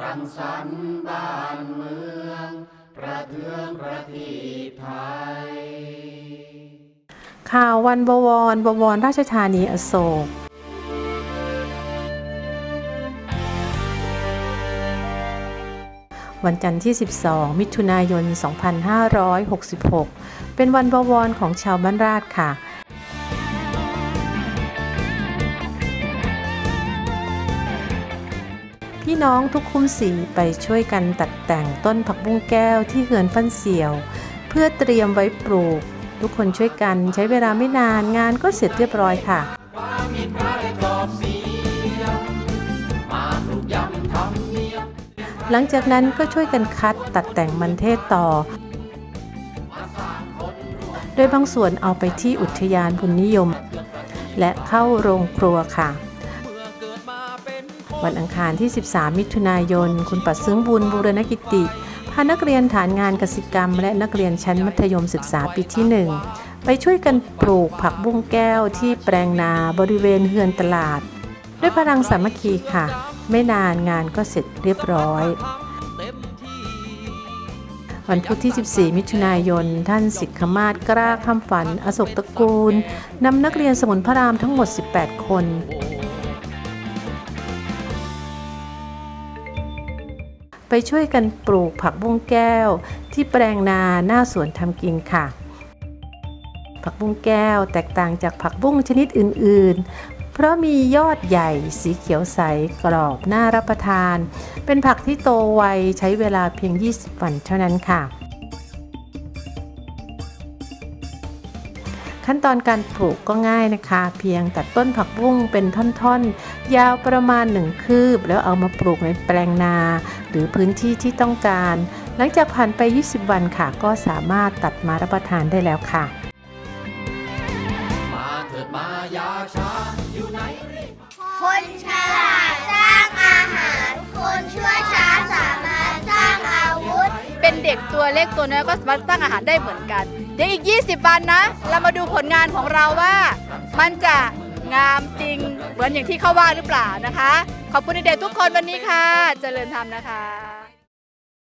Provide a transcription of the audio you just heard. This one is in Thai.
รังสรรค์บ้านเมือง ประเทืองประทีไทย ข่าววันบวร บวรราชธานีอโศกวันจันทร์ที่ 12 มิถุนายน 2566 เป็นวันบวรของชาวบ้านราชค่ะ น้องทุกคุ้มสีไปช่วยกันตัดแต่งต้นผักบุ้งแก้วที่เหือนฟันเสี่ยว เพื่อเตรียมไว้ปลูก ทุกคนช่วยกันใช้เวลาไม่นานงานก็เสร็จเรียบร้อยค่ะหลังจากนั้นก็ช่วยกันคัดตัดแต่งมันเทศต่อ โดยบางส่วนเอาไปที่อุทยานบุญนิยม และเข้าโรงครัวค่ะ วันอังคารที่ 13 มิถุนายน คุณปัดซึ้งบุญบูรณกิติ พานักเรียนฐานงานกสิกรรม และนักเรียนชั้นมัธยมศึกษาปีที่ 1 ไปช่วยกันปลูกผักบุ้งแก้วที่แปลงนาบริเวณเฮือนตลาด ด้วยพลังสามัคคีค่ะ ไม่นานงานก็เสร็จเรียบร้อยวันพุธที่ 14 มิถุนายน ท่านสิกขมาศกล้าคำฝัน อโศกตระกูล นำนักเรียนสมุนพระรามทั้งหมด 18 คน ไปช่วยกันปลูกผักบุ้งแก้ว ที่แปลงนาหน้าสวนทำกินค่ะ ผักบุ้งแก้วแตกต่างจากผักบุ้งชนิดอื่น ๆ เพราะมียอดใหญ่สีเขียวใสกรอบน่ารับประทาน เป็นผักที่โตไวใช้เวลาเพียง 20 วันเท่านั้นค่ะ ขั้นตอนการปลูกก็ง่ายนะคะ เพียงตัดต้นผักบุ้งเป็นท่อนๆ ยาวประมาณ 1 คืบ แล้วเอามาปลูกในแปลงนา หรือพื้นที่ที่ต้องการ หลังจากผ่านไป 20 วันค่ะ ก็สามารถตัดมารับประทานได้แล้วค่ะ มาเถิดมาอย่าช้า เป็นเด็กตัวเล็กตัวน้อยก็สามารถสร้างอาหารได้เหมือนกัน เดี๋ยวอีก 20 วันนะ เรามาดูผลงานของเราว่า มันจะงามจริงเหมือนอย่างที่เขาว่าหรือเปล่านะคะ ขอบคุณเด็กๆทุกคนวันนี้ค่ะ เจริญธรรมนะคะ